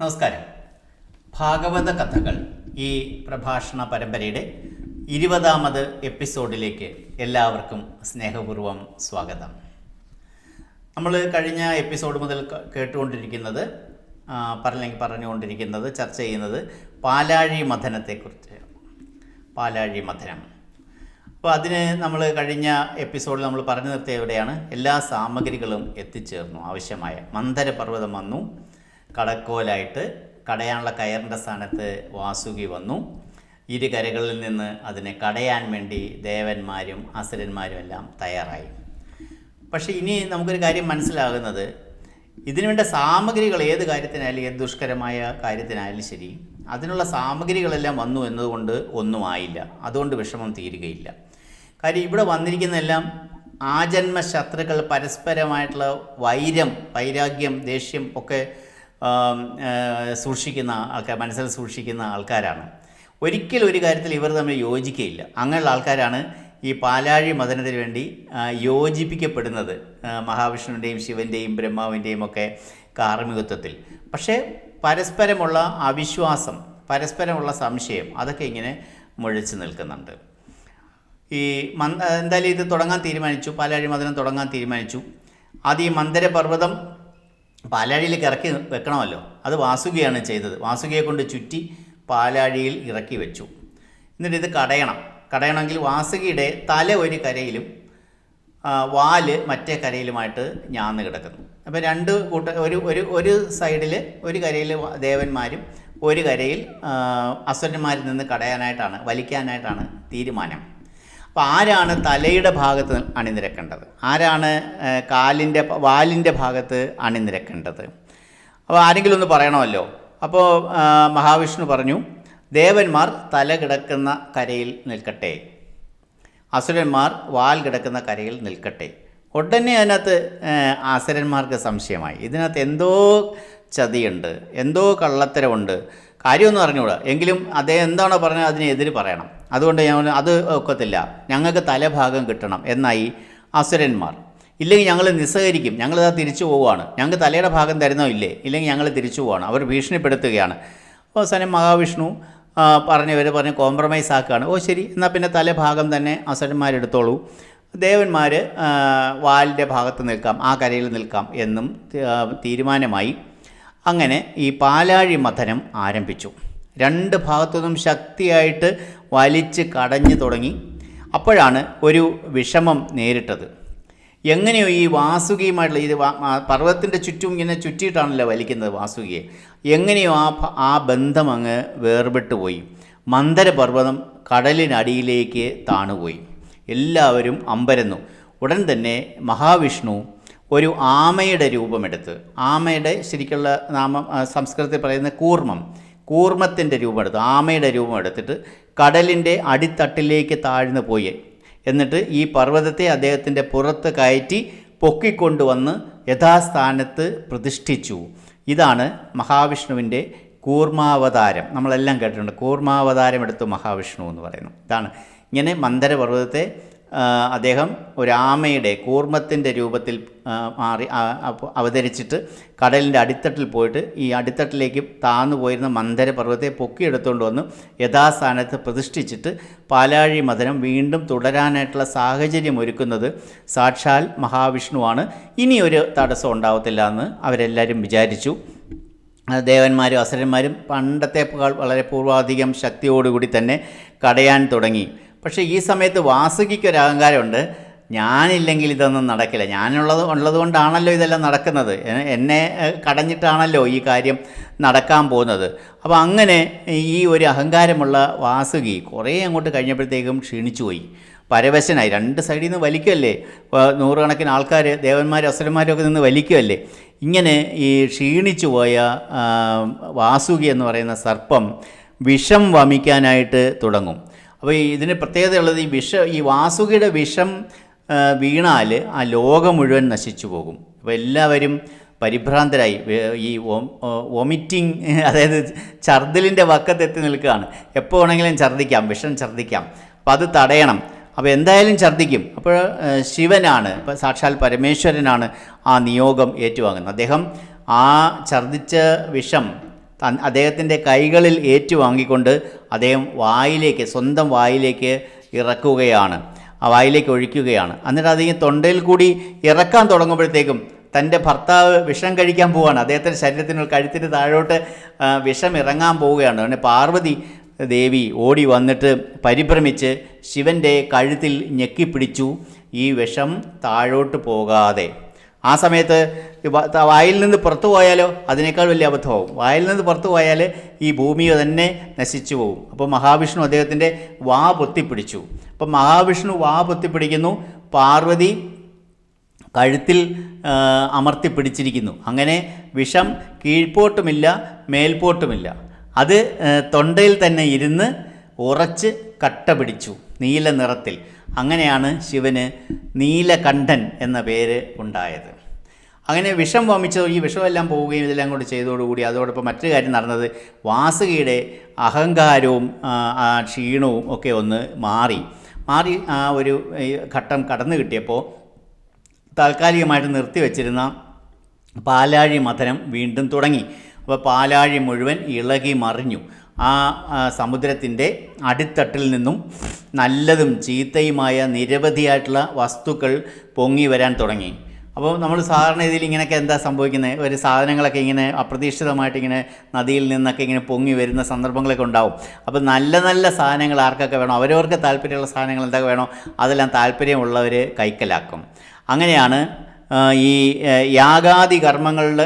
നമസ്കാരം. ഭാഗവത കഥകൾ ഈ പ്രഭാഷണ പരമ്പരയുടെ ഇരുപതാമത് എപ്പിസോഡിലേക്ക് എല്ലാവർക്കും സ്നേഹപൂർവം സ്വാഗതം. നമ്മൾ കഴിഞ്ഞ എപ്പിസോഡ് മുതൽ കേട്ടുകൊണ്ടിരിക്കുന്നത് പറഞ്ഞെങ്കിൽ പറഞ്ഞുകൊണ്ടിരിക്കുന്നത് ചർച്ച ചെയ്യുന്നത് പാലാഴി മഥനത്തെക്കുറിച്ച് പാലാഴി മഥനം. അപ്പോൾ അതിന് നമ്മൾ കഴിഞ്ഞ എപ്പിസോഡിൽ നമ്മൾ പറഞ്ഞു നിർത്തിയ എവിടെയാണ് എല്ലാ സാമഗ്രികളും എത്തിച്ചേർന്നു. ആവശ്യമായ മന്ദരപർവതം വന്നു. കടക്കോലായിട്ട് കടയാനുള്ള കയറിന്റെ സ്ഥാനത്ത് വാസുകി വന്നു. ഇരു കരകളിൽ നിന്ന് അതിനെ കടയാൻ വേണ്ടി ദേവന്മാരും അസുരന്മാരും എല്ലാം തയ്യാറായി. പക്ഷേ ഇനി നമുക്കൊരു കാര്യം മനസ്സിലാകുന്നത്. ഇതിനുവേണ്ട സാമഗ്രികൾ ഏത് കാര്യത്തിനായാലും ഏത് ദുഷ്കരമായ കാര്യത്തിനായാലും ശരി അതിനുള്ള സാമഗ്രികളെല്ലാം വന്നു എന്നതുകൊണ്ട് ഒന്നും ആയില്ല. അതുകൊണ്ട് വിഷമം തീരുകയില്ല. കാര്യം ഇവിടെ വന്നിരിക്കുന്നതെല്ലാം ആജന്മ ശത്രുക്കൾ പരസ്പരമായിട്ടുള്ള വൈരം വൈരാഗ്യം ദേഷ്യം ഒക്കെ സൂക്ഷിക്കുന്ന ആൾക്കാർ മനസ്സിൽ സൂക്ഷിക്കുന്ന ആൾക്കാരാണ്. ഒരിക്കലും ഒരു കാര്യത്തിൽ ഇവർ തമ്മിൽ യോജിക്കുകയില്ല അങ്ങനെയുള്ള ആൾക്കാരാണ് ഈ പാലാഴി മദനത്തിന് വേണ്ടി യോജിപ്പിക്കപ്പെടുന്നത് മഹാവിഷ്ണുവിന്റെയും ശിവന്റെയും ബ്രഹ്മാവിന്റെയും ഒക്കെ കാർമ്മികത്വത്തിൽ. പക്ഷേ പരസ്പരമുള്ള അവിശ്വാസം പരസ്പരമുള്ള സംശയം അതൊക്കെ ഇങ്ങനെ മുഴച്ചു നിൽക്കുന്നുണ്ട്. ഈ മന്ദ എന്തായാലും ഇത് തുടങ്ങാൻ തീരുമാനിച്ചു പാലാഴി മദനം തുടങ്ങാൻ തീരുമാനിച്ചു. അത് ഈ മന്ദരപർവതം പാലാഴിയിലേക്ക് ഇറക്കി വെക്കണമല്ലോ. അത് വാസുകിയാണ് ചെയ്തത്. വാസുകിയെ കൊണ്ട് ചുറ്റി പാലാഴിയിൽ ഇറക്കി വെച്ചു. എന്നിട്ട് ഇത് കടയണം. കടയണമെങ്കിൽ വാസുകിയുടെ തല ഒരു കരയിലും വാൽ മറ്റേ കരയിലുമായിട്ട് ഞാന്ന് കിടക്കുന്നു. അപ്പോൾ രണ്ട് കൂട്ട ഒരു ഒരു ഒരു സൈഡിൽ ഒരു കരയിൽ ദേവന്മാരും ഒരു കരയിൽ അസുരന്മാരിൽ നിന്ന് കടയാനായിട്ടാണ് വലിക്കാനായിട്ടാണ് തീരുമാനം. അപ്പോൾ ആരാണ് തലയുടെ ഭാഗത്ത് അണിനിരക്കേണ്ടത്? ആരാണ് കാലിന്റെ വാലിന്റെ ഭാഗത്ത് അണിനിരക്കേണ്ടത്? അപ്പോൾ ആരെങ്കിലും ഒന്ന് പറയണമല്ലോ? അപ്പോൾ മഹാവിഷ്ണു പറഞ്ഞു ദേവന്മാർ തല കിടക്കുന്ന കരയിൽ നിൽക്കട്ടെ. അസുരന്മാർ വാൽ കിടക്കുന്ന കരയിൽ നിൽക്കട്ടെ. ഉടനെ അതിനകത്ത് അസുരന്മാർക്ക് സംശയമായി. ഇതിനകത്ത് എന്തോ ചതിയുണ്ട് എന്തോ കള്ളത്തരമുണ്ട്. കാര്യമൊന്നും അറിഞ്ഞുകൂടാ. എങ്കിലും അദ്ദേഹം എന്താണോ പറഞ്ഞത് അതിനെതിര് പറയണം. അതുകൊണ്ട് ഞാൻ അത് ഒക്കത്തില്ല. ഞങ്ങൾക്ക് തലഭാഗം കിട്ടണം എന്നായി അസുരന്മാർ. ഇല്ലെങ്കിൽ ഞങ്ങൾ നിസ്സഹരിക്കും ഞങ്ങളിതാ തിരിച്ചു പോവുകയാണ്. ഞങ്ങൾക്ക് തലയുടെ ഭാഗം തരുന്നോ ഇല്ലേ? ഇല്ലെങ്കിൽ ഞങ്ങൾ തിരിച്ചു പോവാണ് അവർ ഭീഷണിപ്പെടുത്തുകയാണ്. അവസാനം മഹാവിഷ്ണു പറഞ്ഞവർ പറഞ്ഞ് കോംപ്രമൈസ് ആക്കുകയാണ്. ഓ ശരി. എന്നാൽ പിന്നെ തലഭാഗം തന്നെ അസുരന്മാരെടുത്തോളൂ ദേവന്മാർ വാലിന്റെ ഭാഗത്ത് നിൽക്കാം ആ കരയിൽ നിൽക്കാം എന്നും തീരുമാനമായി. അങ്ങനെ ഈ പാലാഴി മഥനം ആരംഭിച്ചു. രണ്ട് ഭാഗത്തുനിന്നും ശക്തിയായിട്ട് വലിച്ച് കടഞ്ഞു തുടങ്ങി. അപ്പോഴാണ് ഒരു വിഷമം നേരിട്ടത്. എങ്ങനെയോ ഈ വാസുകിയുമായിട്ടുള്ള ഇത് പർവതത്തിന്റെ ചുറ്റും ഇങ്ങനെ ചുറ്റിയിട്ടാണല്ലോ വലിക്കുന്നത് വാസുകിയെ. എങ്ങനെയോ ആ ആ ബന്ധം അങ്ങ് വേർപെട്ടു പോയി. മന്ദരപർവതം കടലിനടിയിലേക്ക് താണുപോയി. എല്ലാവരും അമ്പരന്നു. ഉടൻ തന്നെ മഹാവിഷ്ണു ഒരു ആമയുടെ രൂപമെടുത്ത് ആമയുടെ ശരിക്കുള്ള നാമം സംസ്കൃതത്തിൽ പറയുന്ന കൂർമ്മം കൂർമ്മത്തിന്റെ രൂപമെടുത്ത് ആമയുടെ രൂപം എടുത്തിട്ട് കടലിന്റെ അടിത്തട്ടിലേക്ക് താഴ്ന്നു പോയി. എന്നിട്ട് ഈ പർവതത്തെ അദ്ദേഹത്തിന്റെ പുറത്ത് കയറ്റി പൊക്കിക്കൊണ്ടുവന്ന് യഥാസ്ഥാനത്ത് പ്രതിഷ്ഠിച്ചു. ഇതാണ് മഹാവിഷ്ണുവിന്റെ കൂർമാവതാരം. നമ്മളെല്ലാം കേട്ടിട്ടുണ്ട്. കൂർമാവതാരം എടുത്തു മഹാവിഷ്ണു എന്ന് പറയുന്നു. ഇതാണ് ഇങ്ങനെ മന്ദരപർവതത്തെ അദ്ദേഹം ഒരാമയുടെ കൂർമ്മത്തിന്റെ രൂപത്തിൽ മാറി അവതരിച്ചിട്ട് കടലിന്റെ അടിത്തട്ടിൽ പോയിട്ട് ഈ അടിത്തട്ടിലേക്ക് താന്നു പോയിരുന്ന മന്ദരപർവത്തെ പൊക്കിയെടുത്തുകൊണ്ട് വന്ന് യഥാസ്ഥാനത്ത് പ്രതിഷ്ഠിച്ചിട്ട് പാലാഴി മതനം വീണ്ടും തുടരാനായിട്ടുള്ള സാഹചര്യം ഒരുക്കുന്നത് സാക്ഷാൽ മഹാവിഷ്ണുവാണ്. ഇനി ഒരു തടസ്സം ഉണ്ടാവത്തില്ല എന്ന് അവരെല്ലാവരും വിചാരിച്ചു. ദേവന്മാരും അസുരന്മാരും പണ്ടത്തെക്കാൾ വളരെ പൂർവാധികം ശക്തിയോടുകൂടി തന്നെ കടയാൻ തുടങ്ങി. പക്ഷേ ഈ സമയത്ത് വാസുകിക്ക് ഒരു അഹങ്കാരമുണ്ട്. ഞാനില്ലെങ്കിൽ ഇതൊന്നും നടക്കില്ല. ഞാനുള്ളത് ഉള്ളത് കൊണ്ടാണല്ലോ ഇതെല്ലാം നടക്കുന്നത്. എന്നെ കടഞ്ഞിട്ടാണല്ലോ ഈ കാര്യം നടക്കാൻ പോകുന്നത്. അപ്പോൾ അങ്ങനെ ഈ ഒരു അഹങ്കാരമുള്ള വാസുകി കുറേ അങ്ങോട്ട് കഴിഞ്ഞപ്പോഴത്തേക്കും ക്ഷീണിച്ചു പോയി. പരവശനായി. രണ്ട് സൈഡിൽ നിന്ന് വലിക്കുമല്ലേ നൂറുകണക്കിന് ആൾക്കാർ ദേവന്മാരും അസുരന്മാരും നിന്ന് വലിക്കുമല്ലേ ഇങ്ങനെ ഈ ക്ഷീണിച്ചു പോയ വാസുകി എന്ന് പറയുന്ന സർപ്പം വിഷം വമിക്കാനായിട്ട് തുടങ്ങും. അപ്പോൾ ഇതിന് പ്രത്യേകതയുള്ളത് ഈ വിഷ ഈ വാസുകിയുടെ വിഷം വീണാൽ ആ ലോകം മുഴുവൻ നശിച്ചു പോകും. അപ്പോൾ എല്ലാവരും പരിഭ്രാന്തരായി. ഈ വൊമിറ്റിംഗ് അതായത് ഛർദിലിന്റെ വക്കത്തെത്തി നിൽക്കുകയാണ്. എപ്പോൾ വേണമെങ്കിലും ഛർദ്ദിക്കാം വിഷം ഛർദ്ദിക്കാം അപ്പോൾ അത് തടയണം. അപ്പോൾ എന്തായാലും ഛർദ്ദിക്കും അപ്പോൾ ശിവനാണ് ഇപ്പോൾ സാക്ഷാൽ പരമേശ്വരനാണ് ആ നിയോഗം ഏറ്റുവാങ്ങുന്നത്. അദ്ദേഹം ആ ഛർദ്ദിച്ച വിഷം അദ്ദേഹത്തിന്റെ കൈകളിൽ ഏറ്റുവാങ്ങിക്കൊണ്ട് അദ്ദേഹം വായിലേക്ക് സ്വന്തം വായിലേക്ക് ഇറക്കുകയാണ്. ആ വായിലേക്ക് ഒഴിക്കുകയാണ്. എന്നിട്ട് ഈ തൊണ്ടയിൽ കൂടി ഇറക്കാൻ തുടങ്ങുമ്പോഴത്തേക്കും തന്റെ ഭർത്താവ് വിഷം കഴിക്കാൻ പോവുകയാണ് അദ്ദേഹത്തിന്റെ ശരീരത്തിന് കഴുത്തിന് താഴോട്ട് വിഷം ഇറങ്ങാൻ പോവുകയാണ്. അങ്ങനെ പാർവതി ദേവി ഓടി വന്നിട്ട് പരിഭ്രമിച്ച് ശിവന്റെ കഴുത്തിൽ ഞെക്കിപ്പിടിച്ചു. ഈ വിഷം താഴോട്ട് പോകാതെ ആ സമയത്ത് വായിൽ നിന്ന് പുറത്തു പോയാലോ അതിനേക്കാൾ വലിയ അബദ്ധമാവും. വായിൽ നിന്ന് പുറത്തു പോയാൽ ഈ ഭൂമി തന്നെ നശിച്ചു പോകും അപ്പോൾ മഹാവിഷ്ണു അദ്ദേഹത്തിന്റെ വാ പൊത്തിപ്പിടിച്ചു. അപ്പം മഹാവിഷ്ണു വാ പൊത്തിപ്പിടിക്കുന്നു പാർവതി കഴുത്തിൽ അമർത്തി പിടിച്ചിരിക്കുന്നു അങ്ങനെ വിഷം കീഴ്പോട്ടുമില്ല മേൽപോട്ടുമില്ല. അത് തൊണ്ടയിൽ തന്നെ ഇരുന്ന് ഉറച്ച് കട്ട പിടിച്ചു നീല നിറത്തിൽ. അങ്ങനെയാണ് ശിവന് നീലകണ്ഠൻ എന്ന പേര് ഉണ്ടായത്. അങ്ങനെ വിഷം വമിച്ചത് ഈ വിഷമെല്ലാം പോവുകയും ഇതെല്ലാം കൂടി ചെയ്തതോടുകൂടി അതോടൊപ്പം മറ്റൊരു കാര്യം നടന്നത് വാസുകിയുടെ അഹങ്കാരവും ക്ഷീണവും ഒക്കെ ഒന്ന് മാറി. മാറി ആ ഒരു ഘട്ടം കടന്നു കിട്ടിയപ്പോൾ താൽക്കാലികമായിട്ട് നിർത്തിവെച്ചിരുന്ന പാലാഴി മഥനം വീണ്ടും തുടങ്ങി. അപ്പോൾ പാലാഴി മുഴുവൻ ഇളകി മറിഞ്ഞു. ആ സമുദ്രത്തിന്റെ അടിത്തട്ടിൽ നിന്നും നല്ലതും ചീത്തയുമായ നിരവധിയായിട്ടുള്ള വസ്തുക്കൾ പൊങ്ങി വരാൻ തുടങ്ങി. അപ്പോൾ നമ്മൾ സാധാരണ ഇതിൽ ഇങ്ങനെയൊക്കെ എന്താ സംഭവിക്കുന്നത്? ഒരു സാധനങ്ങളൊക്കെ ഇങ്ങനെ അപ്രതീക്ഷിതമായിട്ട് ഇങ്ങനെ നദിയിൽ നിന്നൊക്കെ ഇങ്ങനെ പൊങ്ങി വരുന്ന സന്ദർഭങ്ങളൊക്കെ ഉണ്ടാവും. അപ്പോൾ നല്ല നല്ല സാധനങ്ങൾ ആർക്കൊക്കെ വേണം? അവരവർക്ക് താല്പര്യമുള്ള സാധനങ്ങൾ എന്തൊക്കെ വേണോ അതെല്ലാം താല്പര്യമുള്ളവർ കൈക്കലാക്കും. അങ്ങനെയാണ് ഈ യാഗാദി കർമ്മങ്ങളിൽ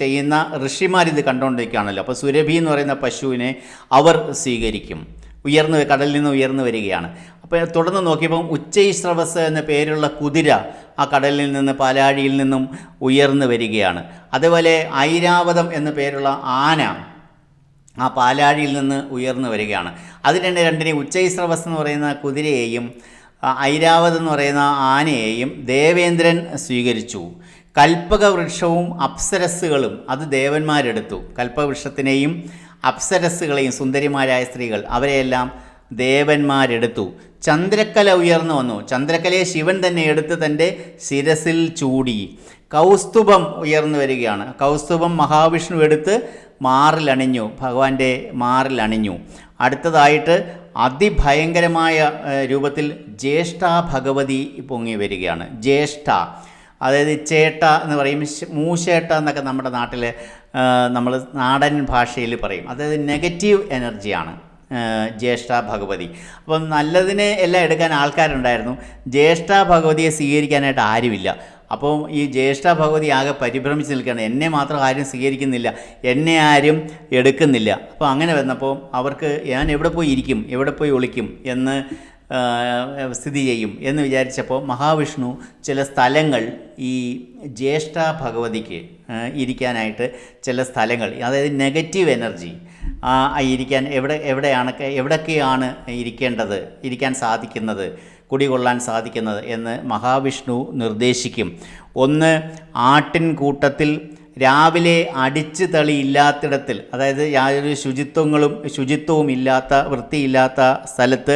ചെയ്യുന്ന ഋഷിമാരിത് കണ്ടുകൊണ്ടിരിക്കുകയാണല്ലോ അപ്പോൾ സുരഭി എന്ന് പറയുന്ന പശുവിനെ അവർ സ്വീകരിക്കും. ഉയർന്നു കടലിൽ നിന്ന് ഉയർന്നു വരികയാണ്. അപ്പോൾ തുടർന്ന് നോക്കിയപ്പം ഉച്ചൈശ്രവസ് എന്ന പേരുള്ള കുതിര ആ കടലിൽ നിന്ന് പാലാഴിയിൽ നിന്നും ഉയർന്നു വരികയാണ്. അതുപോലെ ഐരാവതം എന്ന പേരുള്ള ആന ആ പാലാഴിയിൽ നിന്ന് ഉയർന്നു വരികയാണ്. അതിന് രണ്ടിനെയും ഉച്ചൈസ്രവസ് എന്ന് പറയുന്ന കുതിരയെയും ഐരാവത് എന്ന് പറയുന്ന ആനയെയും ദേവേന്ദ്രൻ സ്വീകരിച്ചു. കൽപ്പക വൃക്ഷവും അപ്സരസ്സുകളും അത് ദേവന്മാരെടുത്തു. കൽപ്പവൃക്ഷത്തിനെയും അപ്സരസ്സുകളെയും സുന്ദരിമാരായ സ്ത്രീകൾ അവരെയെല്ലാം ദേവന്മാരെടുത്തു. ചന്ദ്രക്കല ഉയർന്നു വന്നു. ചന്ദ്രക്കലയെ ശിവൻ തന്നെ എടുത്ത് തന്റെ ശിരസിൽ ചൂടി. കൗസ്തുഭം ഉയർന്നു വരികയാണ്. കൗസ്തുഭം മഹാവിഷ്ണു എടുത്ത് മാറിലണിഞ്ഞു. ഭഗവാന്റെ മാറിലണിഞ്ഞു. അടുത്തതായിട്ട് അതിഭയങ്കരമായ രൂപത്തിൽ ജ്യേഷ്ഠ ഭഗവതി പൊങ്ങി വരികയാണ്. ജ്യേഷ്ഠ. അതായത് ചേട്ട എന്ന് പറയും. മൂശേട്ട എന്നൊക്കെ നമ്മുടെ നാട്ടിൽ നമ്മൾ നാടൻ ഭാഷയിൽ പറയും. അതായത് നെഗറ്റീവ് എനർജിയാണ് ജ്യേഷ്ഠ ഭഗവതി. അപ്പം നല്ലതിനെ എല്ലാം എടുക്കാൻ ആൾക്കാരുണ്ടായിരുന്നു. ജ്യേഷ്ഠ ഭഗവതിയെ സ്വീകരിക്കാനായിട്ട് ആരുമില്ല. അപ്പോൾ ഈ ജ്യേഷ്ഠ ഭഗവതി ആകെ പരിഭ്രമിച്ച് നിൽക്കുകയാണ്. എന്നെ മാത്രം ആരും സ്വീകരിക്കുന്നില്ല. എന്നെ ആരും എടുക്കുന്നില്ല. അപ്പോൾ അങ്ങനെ വന്നപ്പോൾ അവർക്ക് ഞാൻ എവിടെ പോയി ഇരിക്കും? എവിടെ പോയി ഒളിക്കും? എന്ന് സ്ഥിതി ചെയ്യും. എന്ന് വിചാരിച്ചപ്പോൾ മഹാവിഷ്ണു ചില സ്ഥലങ്ങൾ ഈ ജ്യേഷ്ഠ ഭഗവതിക്ക് ഇരിക്കാനായിട്ട് ചില സ്ഥലങ്ങൾ അതായത് നെഗറ്റീവ് എനർജി ഇരിക്കാൻ എവിടെ എവിടെയാണ് എവിടെയൊക്കെയാണ് ഇരിക്കേണ്ടത് ഇരിക്കാൻ സാധിക്കുന്നത് കുടികൊള്ളാൻ സാധിക്കുന്നത് എന്ന് മഹാവിഷ്ണു നിർദ്ദേശിക്കും. ഒന്ന് ആട്ടിൻകൂട്ടത്തിൽ രാവിലെ അടിച്ച് തളി ഇല്ലാത്തിടത്തിൽ അതായത് യാതൊരു ശുചിത്വങ്ങളും ശുചിത്വവും ഇല്ലാത്ത വൃത്തിയില്ലാത്ത സ്ഥലത്ത്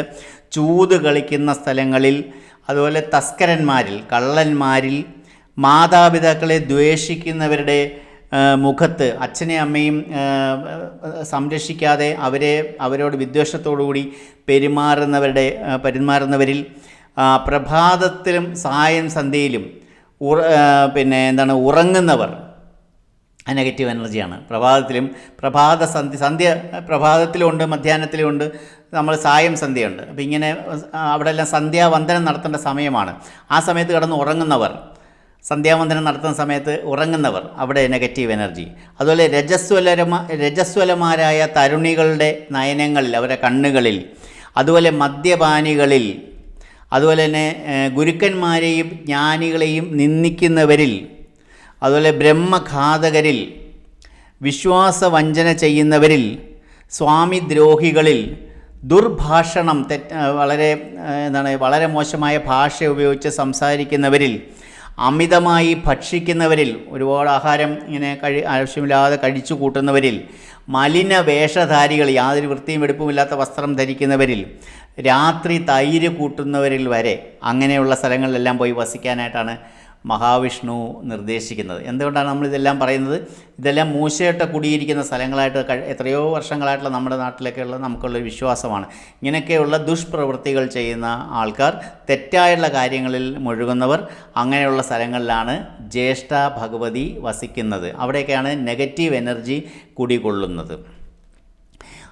ചൂത് കളിക്കുന്ന സ്ഥലങ്ങളിൽ അതുപോലെ തസ്കരന്മാരിൽ കള്ളന്മാരിൽ മാതാപിതാക്കളെ ദ്വേഷിക്കുന്നവരുടെ മുഖത്ത് അച്ഛനെയും അമ്മയും സംരക്ഷിക്കാതെ അവരെ അവരോട് വിദ്വേഷത്തോടുകൂടി പെരുമാറുന്നവരുടെ പെരുമാറുന്നവരിൽ പ്രഭാതത്തിലും സായം സന്ധ്യയിലും പിന്നെ എന്താണ് ഉറങ്ങുന്നവർ. നെഗറ്റീവ് എനർജിയാണ്. പ്രഭാതത്തിലും പ്രഭാത സന്ധ്യ സന്ധ്യ പ്രഭാതത്തിലുമുണ്ട് മധ്യാഹ്നത്തിലുമുണ്ട് നമ്മൾ സായം സന്ധ്യയുണ്ട്. അപ്പോൾ ഇങ്ങനെ അവിടെ എല്ലാം സന്ധ്യാവന്ദനം നടത്തേണ്ട സമയമാണ്. ആ സമയത്ത് കിടന്ന് ഉറങ്ങുന്നവർ സന്ധ്യാവന്ദനം നടത്തുന്ന സമയത്ത് ഉറങ്ങുന്നവർ അവിടെ നെഗറ്റീവ് എനർജി. അതുപോലെ രജസ്വലരമ രജസ്വലമാരായ തരുണികളുടെ നയനങ്ങളിൽ അവരുടെ കണ്ണുകളിൽ അതുപോലെ മദ്യപാനികളിൽ അതുപോലെ തന്നെ ഗുരുക്കന്മാരെയും ജ്ഞാനികളെയും നിന്ദിക്കുന്നവരിൽ അതുപോലെ ബ്രഹ്മഘാതകരിൽ വിശ്വാസവഞ്ചന ചെയ്യുന്നവരിൽ സ്വാമിദ്രോഹികളിൽ ദുർഭാഷണം തെറ്റ വളരെ എന്താണ് വളരെ മോശമായ ഭാഷ ഉപയോഗിച്ച് സംസാരിക്കുന്നവരിൽ അമിതമായി ഭക്ഷിക്കുന്നവരിൽ ഒരുപാട് ആഹാരം ഇങ്ങനെ കഴി ആവശ്യമില്ലാതെ കഴിച്ചു കൂട്ടുന്നവരിൽ മലിന വേഷധാരികൾ യാതൊരു വൃത്തിയും വെടുപ്പുമില്ലാത്ത വസ്ത്രം ധരിക്കുന്നവരിൽ രാത്രി തൈര് കൂട്ടുന്നവരിൽ വരെ അങ്ങനെയുള്ള സ്ഥലങ്ങളിലെല്ലാം പോയി വസിക്കാനായിട്ടാണ് മഹാവിഷ്ണു നിർദ്ദേശിക്കുന്നത്. എന്തുകൊണ്ടാണ് നമ്മളിതെല്ലാം പറയുന്നത്? ഇതെല്ലാം മൂശയിട്ട കുടിയിരിക്കുന്ന സ്ഥലങ്ങളായിട്ട് എത്രയോ വർഷങ്ങളായിട്ടുള്ള നമ്മുടെ നാട്ടിലൊക്കെയുള്ള നമുക്കുള്ളൊരു വിശ്വാസമാണ്. ഇങ്ങനെയൊക്കെയുള്ള ദുഷ്പ്രവൃത്തികൾ ചെയ്യുന്ന ആൾക്കാർ തെറ്റായുള്ള കാര്യങ്ങളിൽ മുഴുകുന്നവർ അങ്ങനെയുള്ള സ്ഥലങ്ങളിലാണ് ജ്യേഷ്ഠ ഭഗവതി വസിക്കുന്നത്. അവിടെയൊക്കെയാണ് നെഗറ്റീവ് എനർജി കുടികൊള്ളുന്നത്.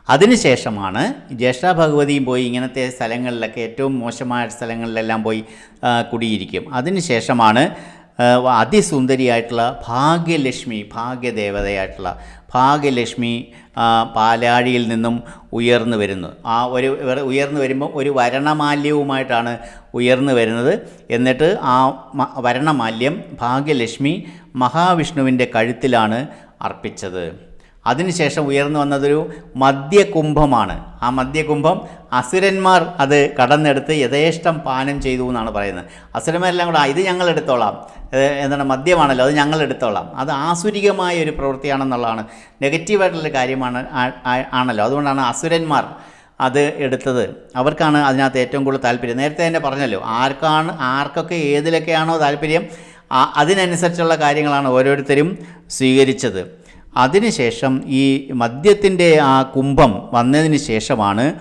അതിനുശേഷമാണ് ജ്യേഷ്ഠ ഭഗവതിയും പോയി ഇങ്ങനത്തെ സ്ഥലങ്ങളിലൊക്കെ ഏറ്റവും മോശമായ സ്ഥലങ്ങളിലെല്ലാം പോയി കുടിയിരിക്കും. അതിനുശേഷമാണ് അതിസുന്ദരിയായിട്ടുള്ള ഭാഗ്യലക്ഷ്മി ഭാഗ്യദേവതയായിട്ടുള്ള ഭാഗ്യലക്ഷ്മി പാലാഴിയിൽ നിന്നും ഉയർന്നു വരുന്നു. ആ ഒരു ഉയർന്നു വരുമ്പോൾ ഒരു വരണമാല്യവുമായിട്ടാണ് ഉയർന്നു വരുന്നത്. എന്നിട്ട് ആ വരണമാല്യം ഭാഗ്യലക്ഷ്മി മഹാവിഷ്ണുവിന്റെ കഴുത്തിലാണ് അർപ്പിച്ചത്. അതിനുശേഷം ഉയർന്നു വന്നതൊരു മദ്യകുംഭമാണ്. ആ മദ്യകുംഭം അസുരന്മാർ അത് കടന്നെടുത്ത് യഥേഷ്ടം പാനം ചെയ്തു എന്നാണ് പറയുന്നത്. അസുരന്മാരെല്ലാം കൂടെ ഇത് ഞങ്ങൾ എടുത്തോളാം. എന്താണ് മദ്യമാണല്ലോ അത് ഞങ്ങൾ എടുത്തോളാം. അത് ആസുരികമായ ഒരു പ്രവൃത്തിയാണെന്നുള്ളതാണ്. നെഗറ്റീവായിട്ടുള്ള കാര്യമാണ് ആണല്ലോ. അതുകൊണ്ടാണ് അസുരന്മാർ അത് എടുത്തത്. അവർക്കാണ് അതിനകത്ത് ഏറ്റവും കൂടുതൽ താല്പര്യം. നേരത്തെ തന്നെ പറഞ്ഞല്ലോ ആർക്കാണ് ആർക്കൊക്കെ ഏതിലൊക്കെയാണോ താല്പര്യം അതിനനുസരിച്ചുള്ള കാര്യങ്ങളാണ് ഓരോരുത്തരും സ്വീകരിച്ചത്. അതിനുശേഷം ഈ മദ്യത്തിന്റെ ആ കുംഭം വന്നതിന് ശേഷമാണ്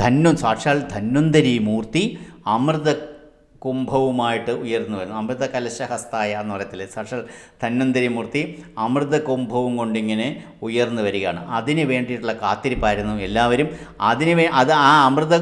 ധന്നു സാക്ഷാൽ ധന്വന്തരി മൂർത്തി അമൃത കുംഭവുമായിട്ട് ഉയർന്നു വരുന്നത്. അമൃത കലശഹസ്തായ എന്ന് പറയത്തില്ലേ? സാക്ഷാൽ ധന്വന്തരി മൂർത്തി അമൃത കുംഭവും കൊണ്ടിങ്ങനെ ഉയർന്നു വരികയാണ്. അതിന് വേണ്ടിയിട്ടുള്ള കാത്തിരിപ്പായിരുന്നു എല്ലാവരും. അതിന് വേ അത് ആ അമൃത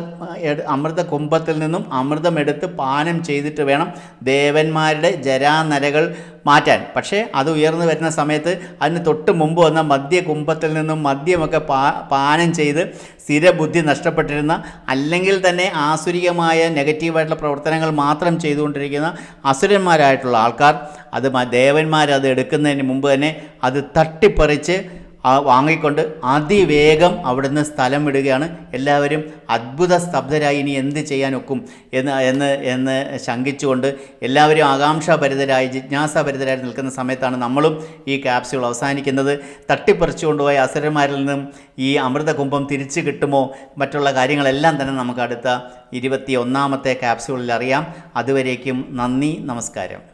അമൃത കുംഭത്തിൽ നിന്നും അമൃതമെടുത്ത് പാനം ചെയ്തിട്ട് വേണം ദേവന്മാരുടെ ജരാനരകൾ മാറ്റാൻ. പക്ഷേ അത് ഉയർന്നു വരുന്ന സമയത്ത് അതിന് തൊട്ട് മുമ്പ് വന്ന മദ്യകുംഭത്തിൽ നിന്നും മദ്യമൊക്കെ പാ പാനം ചെയ്ത് സ്ഥിരബുദ്ധി നഷ്ടപ്പെട്ടിരുന്ന അല്ലെങ്കിൽ തന്നെ ആസുരികമായ നെഗറ്റീവായിട്ടുള്ള പ്രവർത്തനങ്ങൾ മാത്രം ചെയ്തുകൊണ്ടിരിക്കുന്ന അസുരന്മാരായിട്ടുള്ള ആൾക്കാർ അത് ദേവന്മാർ ദേവന്മാരത് എടുക്കുന്നതിന് മുമ്പ് തന്നെ അത് തട്ടിപ്പറിച്ച് വാങ്ങിക്കൊണ്ട് അതിവേഗം അവിടുന്ന് സ്ഥലം വിടുകയാണ്. എല്ലാവരും അത്ഭുത സ്തബ്ധരായി ഇനി എന്ത് ചെയ്യാനൊക്കും എന്ന് എന്ന് എന്ന് ശങ്കിച്ചുകൊണ്ട് എല്ലാവരും ആകാംക്ഷാഭരിതരായി ജിജ്ഞാസാഭരിതരായി നിൽക്കുന്ന സമയത്താണ് നമ്മളും ഈ ക്യാപ്സ്യൂൾ അവസാനിക്കുന്നത്. തട്ടിപ്പറിച്ചു കൊണ്ടുപോയ അസുരന്മാരിൽ നിന്നും ഈ അമൃതകുംഭം തിരിച്ചു കിട്ടുമോ? മറ്റുള്ള കാര്യങ്ങളെല്ലാം തന്നെ നമുക്ക് അടുത്ത ഇരുപത്തി ഒന്നാമത്തെ ക്യാപ്സ്യൂളിൽ അറിയാം. അതുവരേക്കും നന്ദി നമസ്കാരം.